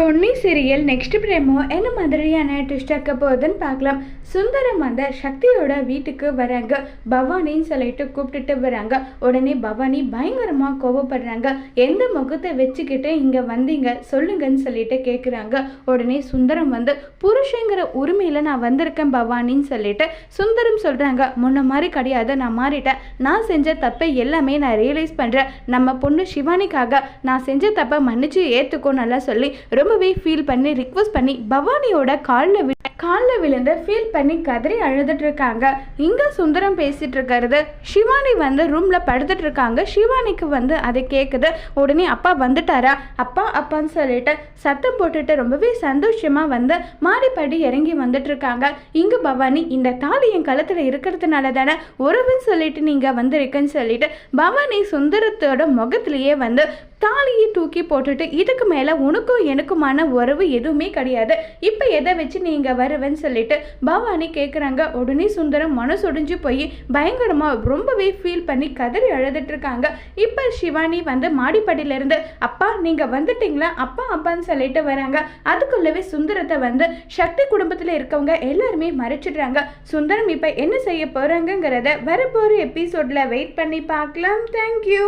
Ponni serial next பிரேமோ என்ன மாதிரியான twist ஆக்க போகுதுன்னு பார்க்கலாம். சுந்தரம் வந்து சக்தியோட வீட்டுக்கு வராங்க. பவானின்னு சொல்லிட்டு கூப்பிட்டுட்டு வராங்க. உடனே பவானி பயங்கரமாக கோவப்படுறாங்க. எந்த முகத்தை வச்சுக்கிட்டு இங்கே வந்தீங்க? சொல்லுங்கன்னு சொல்லிட்டு கேட்குறாங்க உடனே சுந்தரம் வந்து புருஷங்கிற உரிமையில் நான் வந்திருக்கேன் பவானின்னு சொல்லிட்டு. சுந்தரம் சொல்கிறாங்க முன்ன மாதிரி கிடையாது. நான் மாறிட்டேன். நான் செஞ்ச தப்பை எல்லாமே நான் ரியலைஸ் பண்ணுறேன் நம்ம பொண்ணு சிவானிக்காக நான் செஞ்ச தப்பை மன்னிச்சு ஏற்றுக்கோ நல்லா சொல்லி ரொம்ப ரொம்பவே ஃபீல் பண்ணி ரிக்வஸ்ட் பண்ணி பவானியோட காலில் வி காலில் விழுந்து ஃபீல் பண்ணி கதறி அழுதுட்டு இருக்காங்க. இங்கே சுந்தரம் பேசிட்டு இருக்கிறது சிவானி வந்து ரூமில் படுத்துட்டு இருக்காங்க. சிவானிக்கு வந்து அதை கேட்குது உடனே அப்பா வந்துட்டாரா? அப்பா அப்பான்னு சொல்லிட்டு சத்தம் போட்டுட்டு ரொம்பவே சந்தோஷமா வந்து மாடிப்படி இறங்கி வந்துட்டு இருக்காங்க. இங்கே பவானி இந்த தாலி என் கழுத்தில் இருக்கிறதுனால தானே உறவுன்னு சொல்லிட்டு நீங்கள் வந்திருக்குன்னு சொல்லிட்டு பவானி சுந்தரத்தோட முகத்திலேயே வந்து தாலியை தூக்கி போட்டுட்டு இதுக்கு மேலே உனக்கும் எனக்குமான உறவு எதுவுமே கிடையாது. இப்போ எதை வச்சு நீங்கள் வருவேன்னு சொல்லிட்டு பவானி கேட்குறாங்க உடனே சுந்தரம் மனசொடிஞ்சு போய் பயங்கரமாக ரொம்பவே ஃபீல் பண்ணி கதறி அழுதுட்டு இருக்காங்க. இப்போ சிவானி வந்து மாடிப்படியிலேருந்து அப்பா நீங்கள் வந்துட்டீங்களா? அப்பா அப்பான்னு சொல்லிட்டு வராங்க. அதுக்குள்ளவே சுந்தரத்தை வந்து சக்தி குடும்பத்தில் இருக்கவங்க எல்லாருமே மறைச்சிடுறாங்க. சுந்தரம் இப்போ என்ன செய்ய போகிறாங்கங்கிறத வரப்போகிற எபிசோடில் வெயிட் பண்ணி பார்க்கலாம். தேங்க்யூ